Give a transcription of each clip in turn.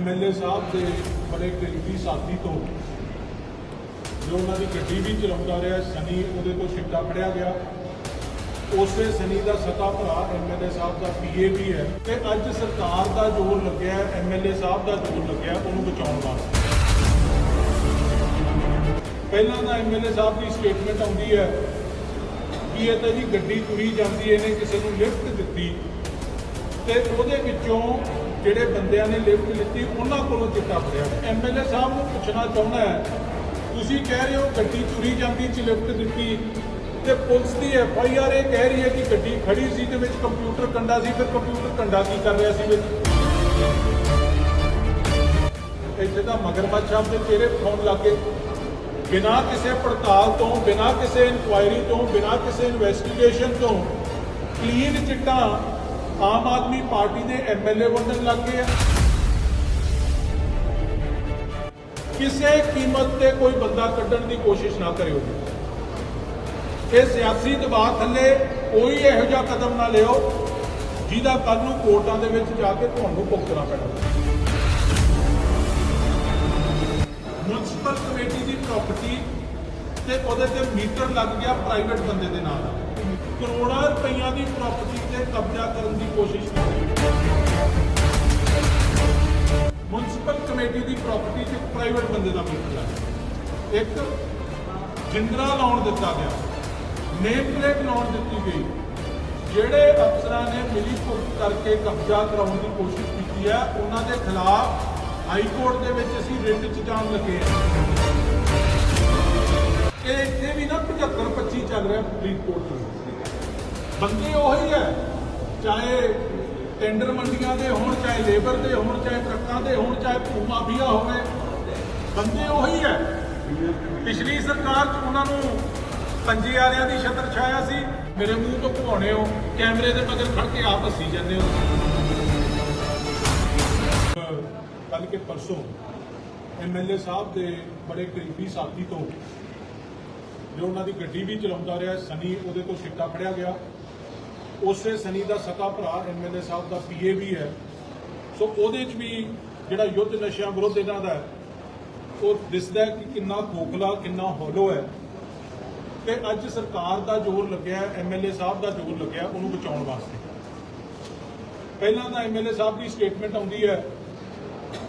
MLA ਸਾਹਿਬ ਦੇ ਬੜੇ ਕਰੀਬੀ ਸਾਥੀ ਤੋਂ ਜੋ ਉਹਨਾਂ ਦੀ ਗੱਡੀ ਵੀ ਚਲਾਉਂਦਾ ਰਿਹਾ ਸਨੀ ਉਹਦੇ ਤੋਂ ਸਿੱਕਾ ਫੜਿਆ ਗਿਆ। ਉਸੇ ਸਨੀ ਦਾ ਸਤਾ ਭਰਾ ਐਮਐਲਏ ਸਾਹਿਬ ਦਾ ਪੀਏ ਵੀ ਹੈ ਤੇ ਅੱਜ ਸਰਕਾਰ ਦਾ ਜ਼ੋਰ ਲੱਗਿਆ ਐਮਐਲਏ ਸਾਹਿਬ ਦਾ ਜ਼ੋਰ ਲੱਗਿਆ ਉਹਨੂੰ ਬਚਾਉਣ ਵਾਸਤੇ। ਪਹਿਲਾਂ ਤਾਂ ਐਮਐਲਏ ਸਾਹਿਬ ਦੀ ਸਟੇਟਮੈਂਟ ਆਉਂਦੀ ਹੈ ਕਿ ਇਹ ਤਾਂ ਜੀ ਗੱਡੀ ਤੁਰੀ ਜਾਂਦੀ ਇਹਨੇ ਕਿਸੇ ਨੂੰ ਲਿਫਟ ਦਿੱਤੀ ਤੇ ਉਹਦੇ ਵਿੱਚੋਂ ਜਿਹੜੇ ਬੰਦਿਆਂ ਨੇ ਲਿਫਟ ਲਿੱਤੀ, ਉਹਨਾਂ ਕੋਲੋਂ ਚਿੱਟਾ ਫੜਿਆ। ਐਮਐਲਏ ਸਾਹਿਬ ਨੂੰ ਪੁੱਛਣਾ ਚਾਹੁੰਦਾ ਹੈ, ਤੁਸੀਂ ਕਹਿ ਰਹੇ ਹੋ ਗੱਡੀ ਤੁਰੀ ਜਾਂਦੀ ਚ ਲਿਫਟ ਦਿੱਤੀ, ਤੇ ਪੁਲਿਸ ਦੀ ਐਫ ਆਈ ਆਰ ਇਹ ਕਹਿ ਰਹੀ ਹੈ ਕਿ ਗੱਡੀ ਖੜੀ ਸੀ ਤੇ ਵਿੱਚ ਕੰਪਿਊਟਰ ਕੰਡਾ ਸੀ, ਫਿਰ ਕੰਪਿਊਟਰ ਕੰਡਾ ਕੀ ਕਰ ਰਿਹਾ ਸੀ ਵਿੱਚ? ਇੱਥੇ ਤਾਂ ਮਗਰਮੱਛ ਸਾਹਿਬ ਦੇ ਚਿਹਰੇ ਫੋਨ ਲੱਗੇ। ਬਿਨਾਂ ਕਿਸੇ ਪੜਤਾਲ ਤੋਂ, ਬਿਨਾਂ ਕਿਸੇ ਇਨਕੁਆਇਰੀ ਤੋਂ, ਬਿਨਾਂ ਕਿਸੇ ਇਨਵੈਸਟੀਗੇਸ਼ਨ ਤੋਂ ਕਲੀਨ ਚਿੱਟਾ ਆਮ ਆਦਮੀ ਪਾਰਟੀ ਦੇ ਐਮਐਲਏ ਵੰਡਣ ਲੱਗ ਗਏ ਆ। ਕਿਸੇ ਕੀਮਤ ਤੇ ਕੋਈ ਬੰਦਾ ਕੱਢਣ ਦੀ ਕੋਸ਼ਿਸ਼ ਨਾ ਕਰਿਓ। ਇਹ ਸਿਆਸੀ ਦਬਾਅ ਥੱਲੇ ਕੋਈ ਇਹੋ ਜਿਹਾ ਕਦਮ ਨਾ ਲਿਓ ਜਿਹਦਾ ਕੱਲ ਨੂੰ ਕੋਰਟਾਂ ਦੇ ਵਿੱਚ ਜਾ ਕੇ ਤੁਹਾਨੂੰ ਭੁਗਤਣਾ ਪੈਣਾ। ਮਿਊਨਿਸਪਲ ਕਮੇਟੀ ਦੀ ਪ੍ਰਾਪਰਟੀ ਤੇ ਉਹਦੇ ਤੇ ਮੀਟਰ ਲੱਗ ਗਿਆ ਪ੍ਰਾਈਵੇਟ ਬੰਦੇ ਦੇ ਨਾਲ ਕਰੋੜਾਂ ਰੁਪਈਆ ਦੀ ਪ੍ਰਾਪਰਟੀ ਤੇ ਕਬਜ਼ਾ ਕਰਨ ਦੀ ਕੋਸ਼ਿਸ਼ ਕੀਤੀ ਮਿਊਨਿਸਪਲ ਕਮੇਟੀ ਦੀ ਪ੍ਰਾਪਰਟੀ 'ਚ ਪ੍ਰਾਈਵੇਟ ਬੰਦੇ ਦਾ ਮੀਟਰ ਲੱਗ ਇੱਕ ਜਿੰਦਰਾ ਲਾਉਣ ਦਿੱਤਾ ਗਿਆ। ਨੇਮ ਪਲੇਟ ਲਾਉਣ ਦਿੱਤੀ ਗਈ। ਜਿਹੜੇ ਅਫਸਰਾਂ ਨੇ ਮਿਲੀ ਭੁਗਤ ਕਰਕੇ ਕਬਜ਼ਾ ਕਰਾਉਣ ਦੀ ਕੋਸ਼ਿਸ਼ ਕੀਤੀ ਹੈ, ਉਹਨਾਂ ਦੇ ਖਿਲਾਫ ਹਾਈ ਕੋਰਟ ਦੇ ਵਿੱਚ ਅਸੀਂ ਰਿਟ ਚ ਜਾਣ ਲੱਗੇ ਹਾਂ। ਇਹ ਇੱਥੇ ਵੀ ਨਾ 75 25 ਚੱਲ ਰਿਹਾ ਫਰੀਦਕੋਟ ਚ ਬੰਦੇ ਉਹੀ ਹੈ, ਚਾਹੇ ਟੈਂਡਰ ਮੰਡੀਆਂ ਦੇ ਹੋਣ, ਚਾਹੇ ਲੇਬਰ ਦੇ ਹੋਣ, ਚਾਹੇ ਟਰੱਕਾਂ ਦੇ ਹੋਣ, ਚਾਹੇ ਭੂ ਮਾਫੀਆ ਹੋਵੇ, ਬੰਦੇ ਉਹੀ ਹੈ। ਪਿਛਲੀ ਸਰਕਾਰ ਚ ਉਹਨਾਂ ਨੂੰ ਪੰਜੇ ਵਾਲਿਆਂ ਦੀ ਛਤਰ ਛਾਇਆ ਸੀ। ਮੇਰੇ ਮੂੰਹ ਤੋਂ ਘਵਾਉਣੇ ਹੋ, ਕੈਮਰੇ ਦੇ ਮਗਰ ਖੜ ਕੇ ਆਪ ਹੱਸੀ ਜਾਂਦੇ ਹੋ। ਕੱਲ ਕੇ ਪਰਸੋਂ ਐਮਐਲਏ ਸਾਹਿਬ ਦੇ ਬੜੇ ਕਰੀਬੀ ਸਾਥੀ ਤੋਂ ਜੋ ਉਹਨਾਂ ਦੀ ਗੱਡੀ ਵੀ ਚਲਾਉਂਦਾ ਰਿਹਾ, ਸਨੀ ਉਹਦੇ ਤੋਂ ਸਿੱਕਾ ਫੜਿਆ ਗਿਆ। ਉਸੇ ਸਨੀ ਦਾ ਸਕਾ ਭਰਾ ਐਮਐਲਏ ਸਾਹਿਬ ਦਾ ਪੀਏ ਵੀ ਹੈ। ਸੋ ਉਹਦੇ 'ਚ ਵੀ ਜਿਹੜਾ ਯੁੱਧ ਨਸ਼ਿਆਂ ਵਿਰੁੱਧ ਇਹਨਾਂ ਦਾ ਉਹ ਦਿਸਦਾ ਕਿ ਕਿੰਨਾ ਖੋਖਲਾ, ਕਿੰਨਾ ਹੋਲੋ ਹੈ। ਤੇ ਅੱਜ ਸਰਕਾਰ ਦਾ ਜ਼ੋਰ ਲੱਗਿਆ ਐਮਐਲਏ ਸਾਹਿਬ ਦਾ ਜ਼ੋਰ ਲੱਗਿਆ ਉਹਨੂੰ ਬਚਾਉਣ ਵਾਸਤੇ। ਪਹਿਲਾਂ ਤਾਂ ਐਮਐਲਏ ਸਾਹਿਬ ਦੀ ਸਟੇਟਮੈਂਟ ਆਉਂਦੀ ਹੈ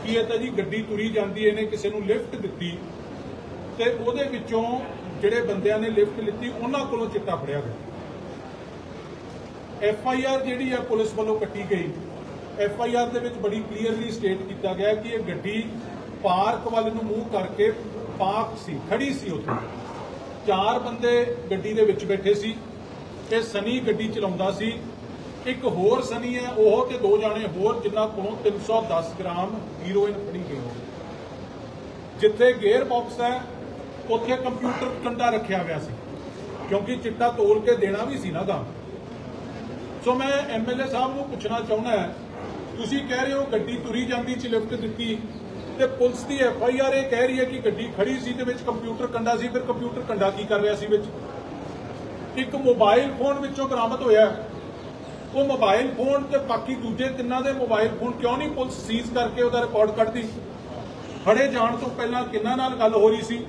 ਕਿ ਇਹ ਤਾਂ ਜੀ ਗੱਡੀ ਤੁਰੀ ਜਾਂਦੀ ਇਹਨੇ ਕਿਸੇ ਨੂੰ ਲਿਫਟ ਦਿੱਤੀ। ਤੇ ਉਹਦੇ ਵਿੱਚੋਂ ਜਿਹੜੇ ਬੰਦਿਆਂ ਨੇ ਲਿਫਟ ਲਿੱਤੀ, ਉਹਨਾਂ ਕੋਲੋਂ ਚਿੱਟਾ ਫੜਿਆ ਗਿਆ। ਐਫ ਆਈ ਆਰ ਜਿਹੜੀ ਹੈ ਪੁਲਿਸ ਵੱਲੋਂ ਕੱਟੀ ਗਈ, ਐਫ ਆਈ ਆਰ ਦੇ ਵਿੱਚ ਬੜੀ ਕਲੀਅਰਲੀ ਸਟੇਟ ਕੀਤਾ ਗਿਆ ਕਿ ਇਹ ਗੱਡੀ ਪਾਰਕ ਵੱਲ ਨੂੰ ਮੂੰਹ ਕਰਕੇ ਪਾਰਕ ਸੀ, ਖੜੀ ਸੀ ਉੱਥੇ। ਚਾਰ ਬੰਦੇ ਗੱਡੀ ਦੇ ਵਿੱਚ ਬੈਠੇ ਸੀ, ਤੇ ਸਨੀ ਗੱਡੀ ਚਲਾਉਂਦਾ ਸੀ। ਇੱਕ ਹੋਰ ਸਨੀ ਹੈ, ਉਹ ਤੇ ਦੋ ਜਾਣੇ ਹੋਰ, ਜਿਨ੍ਹਾਂ ਕੋਲੋਂ 310 ਗ੍ਰਾਮ ਹੀਰੋਇਨ ਫੜੀ ਗਈ। ਜਿੱਥੇ ਗੇਅਰ ਬਾਕਸ ਹੈ, ਉੱਥੇ ਕੰਪਿਊਟਰ ਕੰਡਾ ਰੱਖਿਆ ਗਿਆ ਸੀ, ਕਿਉਂਕਿ ਚਿੱਟਾ ਤੋਲ ਕੇ ਦੇਣਾ ਵੀ ਸੀ ਨਾ ਗਾ ਸੋ ਮੈਂ ਐਮਐਲਏ ਸਾਹਿਬ ਨੂੰ ਪੁੱਛਣਾ ਚਾਹੁੰਦਾ ਤੁਸੀਂ ਕਹਿ ਰਹੇ ਹੋ ਗੱਡੀ ਤੁਰੀ ਜਾਂਦੀ ਚ ਲਿਫਟ ਦਿੱਤੀ। ਤੇ ਪੁਲਿਸ ਦੀ ਐਫ ਆਈ ਆਰ ਇਹ ਕਹਿ ਰਹੀ ਹੈ ਕਿ ਗੱਡੀ ਖੜੀ ਸੀ ਤੇ ਵਿੱਚ ਕੰਪਿਊਟਰ ਕੰਡਾ ਸੀ, ਫਿਰ ਕੰਪਿਊਟਰ ਕੰਡਾ ਕੀ ਕਰ ਰਿਹਾ ਸੀ ਵਿੱਚ? ਇੱਕ ਮੋਬਾਈਲ ਫੋਨ ਵਿੱਚੋਂ ਬਰਾਮਦ ਹੋਇਆ। ਉਹ ਮੋਬਾਈਲ ਫੋਨ ਤੇ ਬਾਕੀ ਦੂਜੇ ਤਿੰਨਾਂ ਦੇ ਮੋਬਾਈਲ ਫੋਨ ਕਿਉਂ ਨਹੀਂ ਪੁਲਿਸ ਸੀਜ਼ ਕਰਕੇ ਉਹਦਾ ਰਿਕਾਰਡ ਕੱਢਦੀ? ਫੜੇ ਜਾਣ ਤੋਂ ਪਹਿਲਾਂ ਕਿੰਨਾਂ ਨਾਲ ਗੱਲ ਹੋ ਰਹੀ ਸੀ?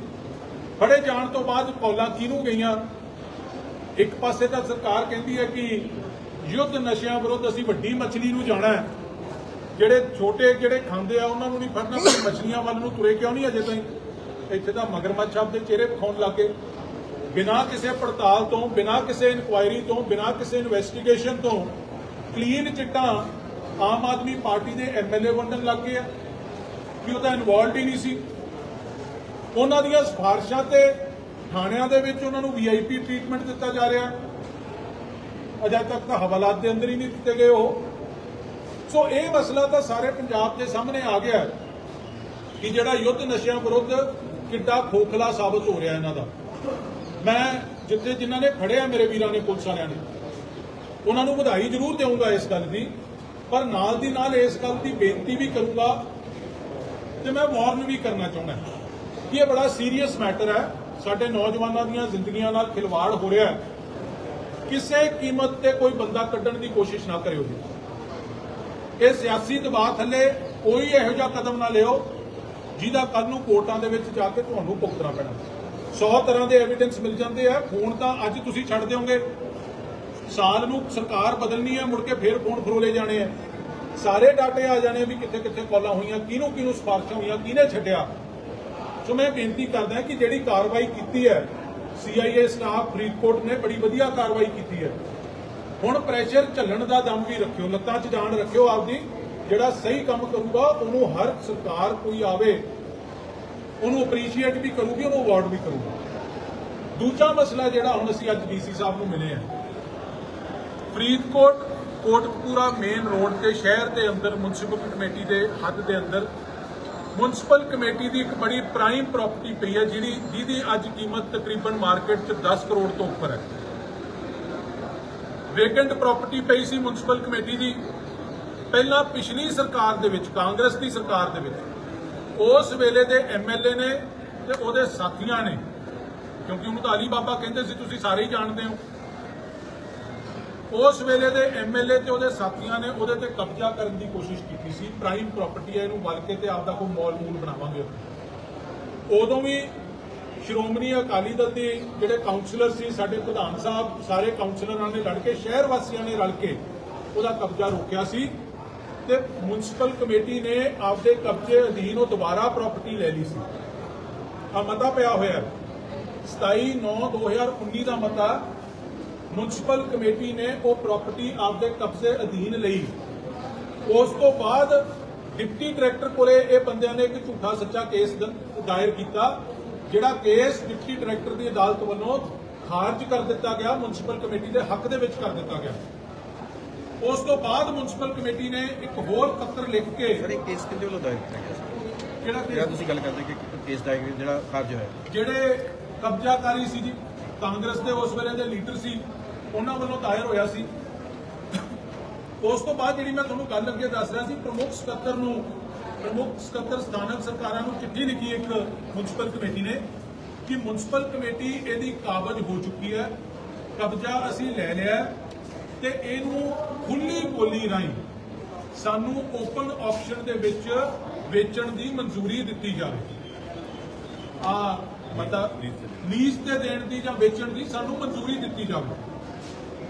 ਫੜੇ ਜਾਣ ਤੋਂ ਬਾਅਦ ਕੌਲਾਂ ਕਿਹਨੂੰ ਗਈਆਂ? ਇੱਕ ਪਾਸੇ ਤਾਂ ਸਰਕਾਰ ਕਹਿੰਦੀ ਹੈ ਕਿ ਯੁੱਧ ਨਸ਼ਿਆਂ ਵਿਰੁੱਧ ਅਸੀਂ ਵੱਡੀ ਮਛਲੀ ਨੂੰ ਜਾਣਾ ਹੈ। ਜਿਹੜੇ ਛੋਟੇ ਜਿਹੜੇ ਖਾਂਦੇ ਆ, ਉਹਨਾਂ ਨੂੰ ਨਹੀਂ ਫੜਨਾ, ਪਰ ਮਛਲੀਆਂ ਵੱਲ ਨੂੰ ਤੁਰੇ ਕਿਉਂ ਨਹੀਂ ਅਜੇ ਤਾਈਂ? ਇੱਥੇ ਤਾਂ ਮਗਰਮੱਛ ਸਾਹਿਬ ਦੇ ਚਿਹਰੇ ਵਿਖਾਉਣ ਲੱਗੇ ਬਿਨਾਂ ਕਿਸੇ ਪੜਤਾਲ ਤੋਂ, ਬਿਨਾਂ ਕਿਸੇ ਇਨਕੁਆਇਰੀ ਤੋਂ, ਬਿਨਾਂ ਕਿਸੇ ਇਨਵੈਸਟੀਗੇਸ਼ਨ ਤੋਂ ਕਲੀਨ ਚਿੱਟਾ ਆਮ ਆਦਮੀ ਪਾਰਟੀ ਦੇ ਐਮਐਲਏ ਵੰਡਣ ਲੱਗ ਗਏ ਆ। ਕਿ ਉਹ ਤਾਂ ਇਨਵੋਲਡ ਹੀ ਨਹੀਂ ਸੀ। ਉਹਨਾਂ ਦੀਆਂ ਸਿਫਾਰਿਸ਼ਾਂ ਤੇ ਥਾਣਿਆਂ ਦੇ ਵਿੱਚ ਉਹਨਾਂ ਨੂੰ ਵੀਆਈਪੀ ਟ੍ਰੀਟਮੈਂਟ ਦਿੱਤਾ ਜਾ ਰਿਹਾ। ਅਜੇ ਤੱਕ ਤਾਂ ਹਵਾਲਾਤ ਦੇ ਅੰਦਰ ਹੀ ਨਹੀਂ ਦਿੱਤੇ ਗਏ ਉਹ। ਸੋ ਇਹ ਮਸਲਾ ਤਾਂ ਸਾਰੇ ਪੰਜਾਬ ਦੇ ਸਾਹਮਣੇ ਆ ਗਿਆ ਕਿ ਜਿਹੜਾ ਯੁੱਧ ਨਸ਼ਿਆਂ ਵਿਰੁੱਧ ਕਿੱਡਾ ਖੋਖਲਾ ਸਾਬਤ ਹੋ ਰਿਹਾ ਇਹਨਾਂ ਦਾ। ਮੈਂ ਜਿੱਥੇ ਜਿਨ੍ਹਾਂ ਨੇ ਫੜਿਆ ਮੇਰੇ ਵੀਰਾਂ ਨੇ, ਪੁਲਿਸ ਵਾਲਿਆਂ ਨੇ, ਉਹਨਾਂ ਨੂੰ ਵਧਾਈ ਜ਼ਰੂਰ ਦੇਵਾਂਗਾ ਇਸ ਗੱਲ ਦੀ, ਪਰ ਨਾਲ ਦੀ ਨਾਲ ਇਸ ਗੱਲ ਦੀ ਬੇਨਤੀ ਵੀ ਕਰੂੰਗਾ ਤੇ ਮੈਂ ਵਾਰਨ ਵੀ ਕਰਨਾ ਚਾਹੁੰਦਾ ਕਿ ਇਹ ਬੜਾ ਸੀਰੀਅਸ ਮੈਟਰ ਹੈ। ਸਾਡੇ ਨੌਜਵਾਨਾਂ ਦੀਆਂ ਜ਼ਿੰਦਗੀਆਂ ਨਾਲ ਖਿਲਵਾੜ ਹੋ ਰਿਹਾ ਹੈ। ਕਿਸੇ ਕੀਮਤ ਤੇ ਕੋਈ ਬੰਦਾ ਕੱਢਣ ਦੀ ਕੋਸ਼ਿਸ਼ ਨਾ ਕਰਿਓ ਜੀ। ਇਹ ਸਿਆਸੀ ਦਬਾਅ ਥੱਲੇ ਕੋਈ ਇਹੋ ਜਿਹਾ ਕਦਮ ਨਾ ਲਿਓ, ਜਿਹਦਾ ਕੱਲ ਨੂੰ ਕੋਰਟਾਂ ਦੇ ਵਿੱਚ ਜਾ ਕੇ ਤੁਹਾਨੂੰ ਭੁਗਤਣਾ ਪੈਣਾ। 100 ਤਰ੍ਹਾਂ ਦੇ ਐਵੀਡੈਂਸ ਮਿਲ ਜਾਂਦੇ ਆ। ਫੋਨ ਤਾਂ ਅੱਜ ਤੁਸੀਂ ਛੱਡ ਦਿਓਗੇ। ਸਾਲ ਨੂੰ ਸਰਕਾਰ ਬਦਲਣੀ ਹੈ ਮੁੜ ਕੇ ਫੇਰ ਫੋਨ ਫਰੋਲੇ ਜਾਣੇ ਆ। ਸਾਰੇ ਡਾਟੇ ਆ ਜਾਣੇ ਵੀ ਕਿੱਥੇ ਕਿੱਥੇ ਕਾਲਾਂ ਹੋਈਆਂ, ਕਿਹਨੂੰ ਕਿਹਨੂੰ ਸਿਫਾਰਸ਼ਾਂ ਹੋਈਆਂ, ਕਿਹਨੇ ਛੱਡਿਆ। ਸੋ ਮੈਂ ਬੇਨਤੀ ਕਰਦਾ ਕਿ ਜਿਹੜੀ ਕਾਰਵਾਈ ਕੀਤੀ ਹੈ ਸੀਆਈਏ ਸਟਾਫ ਫਰੀਦਕੋਟ ਨੇ ਬੜੀ ਵਧੀਆ ਕਾਰਵਾਈ ਕੀਤੀ ਹੈ। ਹੁਣ ਪ੍ਰੈਸ਼ਰ ਝੱਲਣ ਦਾ ਦਮ ਵੀ ਰੱਖਿਓ, ਲੱਤਾਂ 'ਚ ਜਾਣ ਰੱਖਿਓ ਆਪਦੀ, ਜਿਹੜਾ ਸਹੀ ਕੰਮ ਕਰੂਗਾ, ਉਹਨੂੰ ਹਰ ਸਰਕਾਰ ਕੋਈ ਆਵੇ, ਉਹਨੂੰ ਅਪਰੀਸ਼ੀਏਟ ਵੀ ਕਰੂਗੀ, ਉਹਨੂੰ ਅਵਾਰਡ ਵੀ ਕਰੂਗੀ। ਦੂਜਾ ਮਸਲਾ ਜਿਹੜਾ ਹੁਣ ਅਸੀਂ ਅੱਜ ਡੀਸੀ ਸਾਹਿਬ ਨੂੰ ਮਿਲੇ ਆ ਫਰੀਦਕੋਟ ਕੋਟਕਪੂਰਾ ਮੇਨ ਰੋਡ ਤੇ ਸ਼ਹਿਰ ਦੇ ਅੰਦਰ ਮਿਊਨਿਸਪਲ ਕਮੇਟੀ ਦੇ ਹੱਦ ਦੇ ਅੰਦਰ ਮਿਊਨਿਸਪਲ ਕਮੇਟੀ ਦੀ ਇੱਕ ਬੜੀ ਪ੍ਰਾਈਮ ਪ੍ਰਾਪਰਟੀ ਪਈ ਹੈ, ਜਿਹੜੀ ਜਿਹਦੀ ਅੱਜ ਕੀਮਤ ਤਕਰੀਬਨ ਮਾਰਕੀਟ 'ਚ 10 ਕਰੋੜ ਤੋਂ ਉੱਪਰ ਹੈ। ਵੇਕੈਂਟ ਪ੍ਰਾਪਰਟੀ ਪਈ ਸੀ ਮਿਊਨਿਸਪਲ ਕਮੇਟੀ ਦੀ। ਪਹਿਲਾਂ ਪਿਛਲੀ ਸਰਕਾਰ ਦੇ ਵਿੱਚ, ਕਾਂਗਰਸ ਦੀ ਸਰਕਾਰ ਦੇ ਵਿੱਚ। ਉਸ ਵੇਲੇ ਦੇ ਐਮਐਲਏ ਨੇ ਤੇ ਉਹਦੇ ਸਾਥੀਆਂ ਨੇ, ਕਿਉਂਕਿ ਉਹਨੂੰ ਤਾਂ ਅਲੀ ਬਾਬਾ ਕਹਿੰਦੇ ਸੀ, ਤੁਸੀਂ ਸਾਰੇ ਹੀ ਜਾਣਦੇ ਹੋ। ਉਸ ਵੇਲੇ ਦੇ ਐਮਐਲਏ ਤੇ ਉਹਦੇ ਸਾਥੀਆਂ ਨੇ ਉਹਦੇ ਤੇ ਕਬਜ਼ਾ ਕਰਨ ਦੀ ਕੋਸ਼ਿਸ਼ ਕੀਤੀ ਸੀ। ਪ੍ਰਾਈਮ ਪ੍ਰਾਪਰਟੀ ਹੈ ਇਹਨੂੰ ਵਲ ਤੇ ਆਪਦਾ ਕੋਈ ਮੌਲ ਮੂਲ ਬਣਾਵਾਂਗੇ ਉਦੋਂ ਵੀ ਸ਼੍ਰੋਮਣੀ ਅਕਾਲੀ ਦਲ ਦੇ ਜਿਹੜੇ ਕਾਉਂਸਲਰ ਸੀ, ਸਾਡੇ ਪ੍ਰਧਾਨ ਸਾਹਿਬ, ਸਾਰੇ ਕਾਉਂਸਲਰਾਂ ਨੇ ਲੜ ਕੇ, ਸ਼ਹਿਰ ਵਾਸੀਆਂ ਨੇ ਰਲ ਕੇ ਉਹਦਾ ਕਬਜ਼ਾ ਰੋਕਿਆ ਸੀ ਤੇ ਮਿਊਨਿਸਪਲ ਕਮੇਟੀ ਨੇ ਆਪਦੇ ਕਬਜ਼ੇ ਅਧੀਨ ਉਹ ਦੁਬਾਰਾ ਪ੍ਰਾਪਰਟੀ ਲੈ ਲਈ ਸੀ। ਆ ਮਤਾ ਪਿਆ ਹੋਇਆ ਹੈ। 27/9/2019 ਦਾ ਮਤਾ ਮਿਊਨਿਸਪਲ ਕਮੇਟੀ ਨੇ ਉਹ ਪ੍ਰਾਪਰਟੀ ਆਪਦੇ ਕਬਜ਼ੇ ਅਧੀਨ ਲਈ। ਉਸ ਤੋਂ ਬਾਅਦ ਡਿਪਟੀ ਡਾਇਰੈਕਟਰ ਕੋਲੇ ਇਹ ਬੰਦਿਆਂ ਨੇ ਇੱਕ ਝੂਠਾ ਸੱਚਾ ਕੇਸ ਦਾਇਰ ਕੀਤਾ ਜਿਹੜਾ ਕੇਸ ਡਿਪਟੀ ਡਾਇਰੈਕਟਰ ਦੀ ਅਦਾਲਤ ਵੱਲੋਂ ਖਾਰਜ ਕਰ ਦਿੱਤਾ ਗਿਆ ਮਿਊਨਿਸਪਲ ਕਮੇਟੀ ਦੇ ਹੱਕ ਦੇ ਵਿੱਚ ਕਰ ਦਿੱਤਾ ਗਿਆ। ਉਸ ਤੋਂ ਬਾਅਦ ਮਿਊਨਿਸਪਲ ਕਮੇਟੀ ਨੇ ਇੱਕ ਹੋਰ ਪੱਤਰ ਲਿਖ ਕੇ ਸਰ ਇਹ ਕੇਸ ਕਿੰਦੇ ਵੱਲੋਂ ਦਾਇਰ ਕੀਤਾ ਗਿਆ ਸੀ ਜਿਹੜਾ ਜਿਹੜਾ ਕਿ ਤੁਸੀਂ ਗੱਲ ਕਰਦੇ ਕਿ ਕੇਸ ਦਾਇਰ ਜਿਹੜਾ ਖਾਰਜ ਹੋਇਆ। ਜਿਹੜੇ ਕਬਜ਼ਾਕਾਰੀ ਸੀ ਜੀ ਕਾਂਗਰਸ ਦੇ ਉਸ ਵੇਲੇ ਦੇ ਲੀਡਰ ਸੀ ਉਹਨਾਂ ਵੱਲੋਂ ਦਾਇਰ ਹੋਇਆ ਸੀ। ਉਸ ਤੋਂ ਬਾਅਦ ਜਿਹੜੀ ਮੈਂ ਤੁਹਾਨੂੰ ਗੱਲ ਅੱਗੇ ਦੱਸ ਰਿਹਾ ਸੀ ਪ੍ਰਮੁੱਖ ਸਕੱਤਰ ਨੂੰ ਪ੍ਰਮੁੱਖ ਸਕੱਤਰ ਸਥਾਨਕ ਸਰਕਾਰਾਂ ਨੂੰ ਚਿੱਠੀ ਲਿਖੀ ਇੱਕ ਮਿਊਨਿਸਪਲ ਕਮੇਟੀ ਨੇ ਕਿ ਮਿਊਨਿਸਪਲ ਕਮੇਟੀ ਇਹਦੀ ਕਾਬਜ ਹੋ ਚੁੱਕੀ ਹੈ ਕਬਜ਼ਾ ਅਸੀਂ ਲੈ ਲਿਆ ਤੇ ਇਹਨੂੰ ਖੁੱਲੀ ਬੋਲੀ ਰਾਹੀਂ ਸਾਨੂੰ ਓਪਨ ਆਕਸ਼ਨ ਦੇ ਵਿੱਚ ਵੇਚਣ ਦੀ ਮਨਜ਼ੂਰੀ ਦਿੱਤੀ ਜਾਵੇ। ਆ ਮਤਲਬ ਲੀਜ਼ ਤੇ ਦੇਣ ਦੀ ਜਾਂ ਵੇਚਣ ਦੀ ਸਾਨੂੰ ਮਨਜ਼ੂਰੀ ਦਿੱਤੀ ਜਾਵੇ।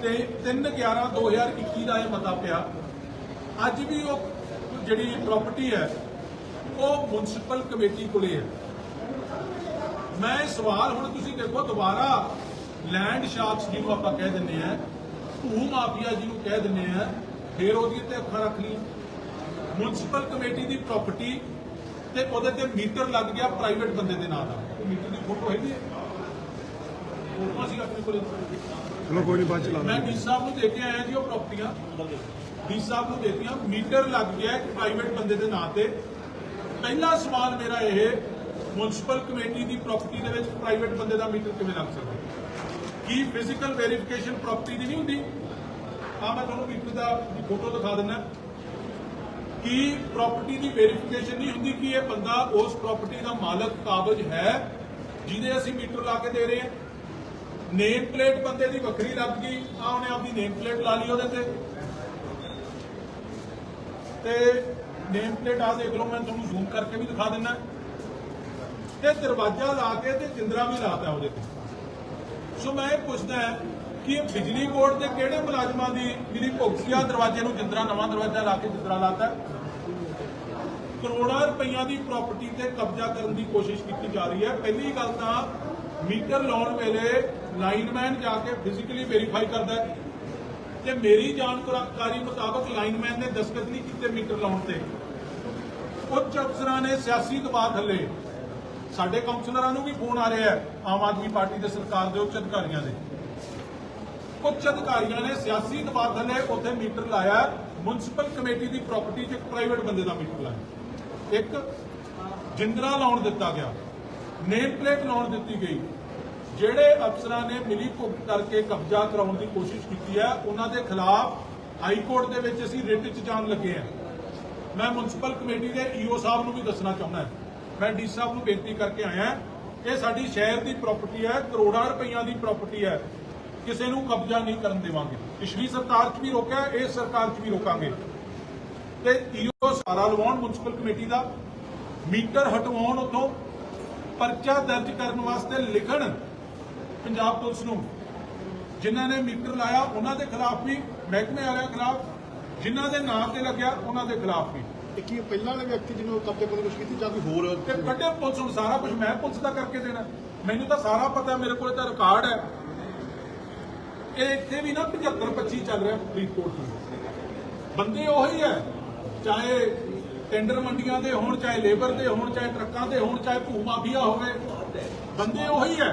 ਤੇ 3/11/2021 ਦਾ ਇਹ ਮਤਾ ਪਿਆ। ਅੱਜ ਵੀ ਉਹ ਜਿਹੜੀ ਪ੍ਰਾਪਰਟੀ ਹੈ, ਉਹ ਮਿਊਨਿਸਪਲ ਕਮੇਟੀ ਕੋਲੇ ਹੈ। ਮੈਂ ਸਵਾਲ ਹੁਣ ਤੁਸੀਂ ਦੇਖੋ, ਦੁਬਾਰਾ ਲੈਂਡ ਸ਼ਾਰਕਸ ਜਿਹਨੂੰ ਆਪਾਂ ਕਹਿ ਦਿੰਦੇ ਆ ਭੂ ਮਾਫੀਆ ਜਿਹਨੂੰ ਕਹਿ ਦਿੰਦੇ ਆ ਫੇਰ ਉਹਦੀ ਤੇ ਅੱਖਾਂ ਰੱਖ ਲਈ ਮਿਊਨਿਸਪਲ ਕਮੇਟੀ ਦੀ ਪ੍ਰਾਪਰਟੀ ਤੇ ਉਹਦੇ ਤੇ ਮੀਟਰ ਲੱਗ ਗਿਆ ਪ੍ਰਾਈਵੇਟ ਬੰਦੇ ਦੇ ਨਾਂ ਦਾ। ਮੀਟਰ ਦੀ ਫੋਟੋ ਹੈਗੀ ਹੈ? ਫੋਟੋ ਅਸੀਂ ਆਪਣੇ ਕੋਲ? ਚਲੋ ਕੋਈ ਨਹੀਂ ਬਾਅਦ ਚ ਲਾ ਮੈਂ ਡੀ ਸਾਹਿਬ ਨੂੰ ਦੇ ਕੇ ਆਇਆ ਜੀ ਉਹ ਪ੍ਰਾਪਰਟੀਆਂ ਡੀ ਸਾਹਿਬ ਨੂੰ ਦੇਤੀਆਂ। ਮੀਟਰ ਲੱਗ ਗਿਆ ਇੱਕ ਪ੍ਰਾਈਵੇਟ ਬੰਦੇ ਦੇ ਨਾਂ ਤੇ। ਪਹਿਲਾ ਸਵਾਲ ਮੇਰਾ ਇਹ ਮਿਊਨਿਸਪਲ ਕਮੇਟੀ ਦੀ ਪ੍ਰਾਪਰਟੀ ਦੇ ਵਿੱਚ ਪ੍ਰਾਈਵੇਟ ਬੰਦੇ ਦਾ ਮੀਟਰ ਕਿਵੇਂ ਲੱਗ ਸਕਦਾ? ਕੀ ਫਿਜ਼ੀਕਲ ਵੈਰੀਫਿਕੇਸ਼ਨ ਪ੍ਰਾਪਰਟੀ ਦੀ ਨਹੀਂ ਹੁੰਦੀ? ਆ ਮੈਂ ਤੁਹਾਨੂੰ ਮੀਟਰ ਦਾ ਫੋਟੋ ਦਿਖਾ ਦਿੰਦਾ। ਕੀ ਪ੍ਰਾਪਰਟੀ ਦੀ ਵੈਰੀਫਿਕੇਸ਼ਨ ਨਹੀਂ ਹੁੰਦੀ ਕਿ ਇਹ ਬੰਦਾ ਉਸ ਪ੍ਰਾਪਰਟੀ ਦਾ ਮਾਲਕ ਕਾਬਜ ਹੈ, ਜਿਹਦੇ ਅਸੀਂ ਮੀਟਰ ਲਾ ਕੇ ਦੇ ਰਹੇ ਹਾਂ? ਨੇਮ ਪਲੇਟ ਬੰਦੇ ਦੀ ਵੱਖਰੀ ਲੱਗ ਗਈ। ਆ ਉਹਨੇ ਆਪਦੀ ਨੇਮ ਪਲੇਟ ਲਾ ਲਈ ਉਹਦੇ ਤੇ। ਤੇ ਨੇਮ ਪਲੇਟ ਆ ਦੇਖ ਲਓ, ਮੈਂ ਤੁਹਾਨੂੰ ਜ਼ੂਮ ਕਰਕੇ ਵੀ ਦਿਖਾ ਦਿੰਦਾ ਤੇ ਦਰਵਾਜ਼ਾ ਲਾ ਕੇ ਤੇ ਜਿੰਦਰਾ ਵੀ ਲਾਤਾ ਉਹਦੇ ਤੇ। ਸੋ ਮੈਂ ਇਹ ਪੁੱਛਦਾ ਕਿ ਇਹ ਬਿਜਲੀ ਬੋਰਡ ਦੇ ਕਿਹੜੇ ਮੁਲਾਜ਼ਮਾਂ ਦੀ ਜਿਹੜੀ ਭੁਗਤੀ ਦਰਵਾਜ਼ੇ ਨੂੰ ਜਿੰਦਰਾ, ਨਵਾਂ ਦਰਵਾਜ਼ਾ ਲਾ ਕੇ ਜਿੰਦਰਾ ਲਾਤਾ। ਕਰੋੜਾਂ ਰੁਪਈਆ ਦੀ ਪ੍ਰਾਪਰਟੀ ਤੇ ਕਬਜ਼ਾ ਕਰਨ ਦੀ ਕੋਸ਼ਿਸ਼ ਕੀਤੀ ਜਾ ਰਹੀ ਹੈ। ਪਹਿਲੀ ਗੱਲ ਤਾਂ ਮੀਟਰ ਲਾਉਣ ਵੇਲੇ ਲਾਈਨਮੈਨ ਜਾ ਕੇ ਫਿਜ਼ੀਕਲੀ ਵੈਰੀਫਾਈ ਕਰਦਾ ਹੈ ਤੇ ਮੇਰੀ ਜਾਣਕਾਰੀ ਮੁਤਾਬਕ ਲਾਈਨਮੈਨ ਨੇ ਦਸਤਖਤ ਨਹੀਂ ਕੀਤੇ ਮੀਟਰ ਲਾਉਣ ਤੇ। ਉੱਚ ਅਫਸਰਾਂ ਨੇ ਸਿਆਸੀ ਦਬਾਅ ਥੱਲੇ। ਸਾਡੇ ਕਾਉਂਸਲਰਾਂ ਨੂੰ ਵੀ ਫੋਨ ਆ ਰਿਹਾ ਹੈ, ਆਮ ਆਦਮੀ ਪਾਰਟੀ ਦੇ ਸਰਕਾਰ ਦੇ ਉੱਚ ਅਧਿਕਾਰੀਆਂ ਦੇ। ਉੱਚ ਅਧਿਕਾਰੀਆਂ ਨੇ ਸਿਆਸੀ ਦਬਾਅ ਥੱਲੇ ਉੱਥੇ ਮੀਟਰ ਲਾਇਆ ਮਿਊਨਿਸਪਲ ਕਮੇਟੀ ਦੀ ਪ੍ਰਾਪਰਟੀ 'ਚ ਇੱਕ ਪ੍ਰਾਈਵੇਟ ਬੰਦੇ ਦਾ ਮੀਟਰ ਲਾਇਆ। ਇੱਕ ਜਿੰਦਰਾ ਲਾਉਣ ਦਿੱਤਾ ਗਿਆ। ਨੇਮ ਪਲੇਟ ਲਾਉਣ ਦਿੱਤੀ ਗਈ। ਜਿਹੜੇ ਅਫਸਰਾਂ ਨੇ ਮਿਲੀ ਭੁਗਤ ਕਰਕੇ ਕਬਜ਼ਾ ਕਰਾਉਣ ਦੀ ਕੋਸ਼ਿਸ਼ ਕੀਤੀ ਹੈ, ਉਹਨਾਂ ਦੇ ਖਿਲਾਫ ਹਾਈ ਕੋਰਟ ਦੇ ਵਿੱਚ ਅਸੀਂ ਰਿਟ 'ਚ ਜਾਣ ਲੱਗੇ ਹਾਂ। ਮੈਂ ਮਿਊਨਿਸਪਲ ਕਮੇਟੀ ਦੇ ਈਓ ਸਾਹਿਬ ਨੂੰ ਵੀ ਦੱਸਣਾ ਚਾਹੁੰਦਾ ਮੈਂ ਡੀ ਸਾਹਿਬ ਨੂੰ ਬੇਨਤੀ ਕਰਕੇ ਆਇਆ ਇਹ ਸਾਡੀ ਸ਼ਹਿਰ ਦੀ ਪ੍ਰਾਪਰਟੀ ਹੈ, ਕਰੋੜਾਂ ਰੁਪਈਆ ਦੀ ਪ੍ਰਾਪਰਟੀ ਹੈ। ਕਿਸੇ ਨੂੰ ਕਬਜ਼ਾ ਨਹੀਂ ਕਰਨ ਦੇਵਾਂਗੇ। ਪਿਛਲੀ ਸਰਕਾਰ 'ਚ ਵੀ ਰੋਕਿਆ, ਇਸ ਸਰਕਾਰ 'ਚ ਵੀ ਰੋਕਾਂਗੇ। ਤੇ ਈਓ ਸਾਰਾ ਲਵਾਉਣ ਮਿਊਨਿਸਪਲ ਕਮੇਟੀ ਦਾ, ਮੀਟਰ ਹਟਵਾਉਣ ਉਤੋਂ ਪਰਚਾ ਦਰਜ ਕਰਨ ਵਾਸਤੇ ਲਿਖਣ ਪੰਜਾਬ ਪੁਲਿਸ ਨੂੰ। ਜਿਨ੍ਹਾਂ ਨੇ ਮੀਟਰ ਲਾਇਆ ਉਹਨਾਂ ਦੇ ਖਿਲਾਫ ਵੀ ਮਹਿਕਮੇ ਵਾਲਿਆਂ ਖਿਲਾਫ ਜਿਨ੍ਹਾਂ ਦੇ ਨਾਂ ਤੇ ਲੱਗਿਆ ਉਹਨਾਂ ਦੇ ਖਿਲਾਫ ਵੀ। ਇਹ ਕੀ ਪਹਿਲਾਂ ਵਾਲੇ ਵਿਅਕਤੀ ਜਿਹਨੂੰ ਕਬਜ਼ੇ ਕੋਲ ਕੁਝ ਕੀਤੀ ਜਾਂ ਕੋਈ ਹੋਰ ਤੇ ਕੱਢੇ ਪੁਲਿਸ ਨੂੰ ਸਾਰਾ ਕੁਝ ਮੈਂ ਪੁਲਿਸ ਦਾ ਕਰਕੇ ਦੇਣਾ। ਮੈਨੂੰ ਤਾਂ ਸਾਰਾ ਪਤਾ ਮੇਰੇ ਕੋਲ ਤਾਂ ਰਿਕਾਰਡ ਹੈ। ਇਹ ਇੱਥੇ ਵੀ ਨਾ 75 25 ਚੱਲ ਰਿਹਾ ਫਰੀਦਕੋਟ 'ਚ ਬੰਦੇ ਉਹੀ ਹੈ ਚਾਹੇ ਟੈਂਡਰ ਮੰਡੀਆਂ ਦੇ ਹੋਣ, ਚਾਹੇ ਲੇਬਰ ਦੇ ਹੋਣ, ਚਾਹੇ ਟਰੱਕਾਂ ਦੇ ਹੋਣ, ਚਾਹੇ ਭੂ ਮਾਫੀਆ ਹੋਵੇ, ਬੰਦੇ ਉਹੀ ਹੈ।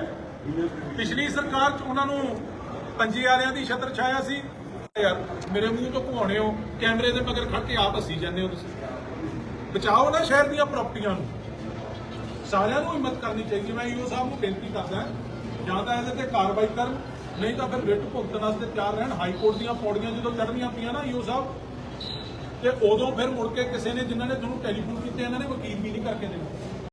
ਪਿਛਲੀ ਸਰਕਾਰ 'ਚ ਉਹਨਾਂ ਨੂੰ ਪੰਜੇ ਵਾਲਿਆਂ ਦੀ ਛਤਰ ਛਾਇਆ ਸੀ। ਯਾਰ, ਮੇਰੇ ਮੂੰਹ ਤੋਂ ਘੁਆਉਣੇ ਹੋ, ਕੈਮਰੇ ਦੇ ਮਗਰ ਖੜ ਕੇ ਆਪ ਹੱਸੀ ਜਾਂਦੇ ਹੋ ਤੁਸੀਂ। ਬਚਾਓ ਨਾ ਸ਼ਹਿਰ ਦੀਆਂ ਪ੍ਰਾਪਰਟੀਆਂ ਨੂੰ। ਸਾਰਿਆਂ ਨੂੰ ਹਿੰਮਤ ਕਰਨੀ ਚਾਹੀਦੀ ਹੈ। ਮੈਂ ਈਓ ਸਾਹਿਬ ਨੂੰ ਬੇਨਤੀ ਕਰਦਾ ਜਾਂ ਤਾਂ ਇਹਦੇ ਤੇ ਕਾਰਵਾਈ ਕਰਨ, ਨਹੀਂ ਤਾਂ ਫਿਰ ਰਿਟ ਭੁਗਤਣ ਵਾਸਤੇ ਤਿਆਰ ਰਹਿਣ। ਹਾਈ ਕੋਰਟ ਦੀਆਂ ਪੌੜੀਆਂ ਜਦੋਂ ਚੜ੍ਹਨੀਆਂ ਪਈਆਂ ਨਾ ਈਓ ਸਾਹਿਬ ਤੇ ਉਦੋਂ ਫਿਰ ਮੁੜ ਕੇ ਕਿਸੇ ਨੇ, ਜਿਨ੍ਹਾਂ ਨੇ ਤੁਹਾਨੂੰ ਟੈਲੀਫੋਨ ਕੀਤੇ, ਇਹਨਾਂ ਨੇ ਵਕੀਲ ਵੀ ਨਹੀਂ ਕਰਕੇ ਦੇਣਾ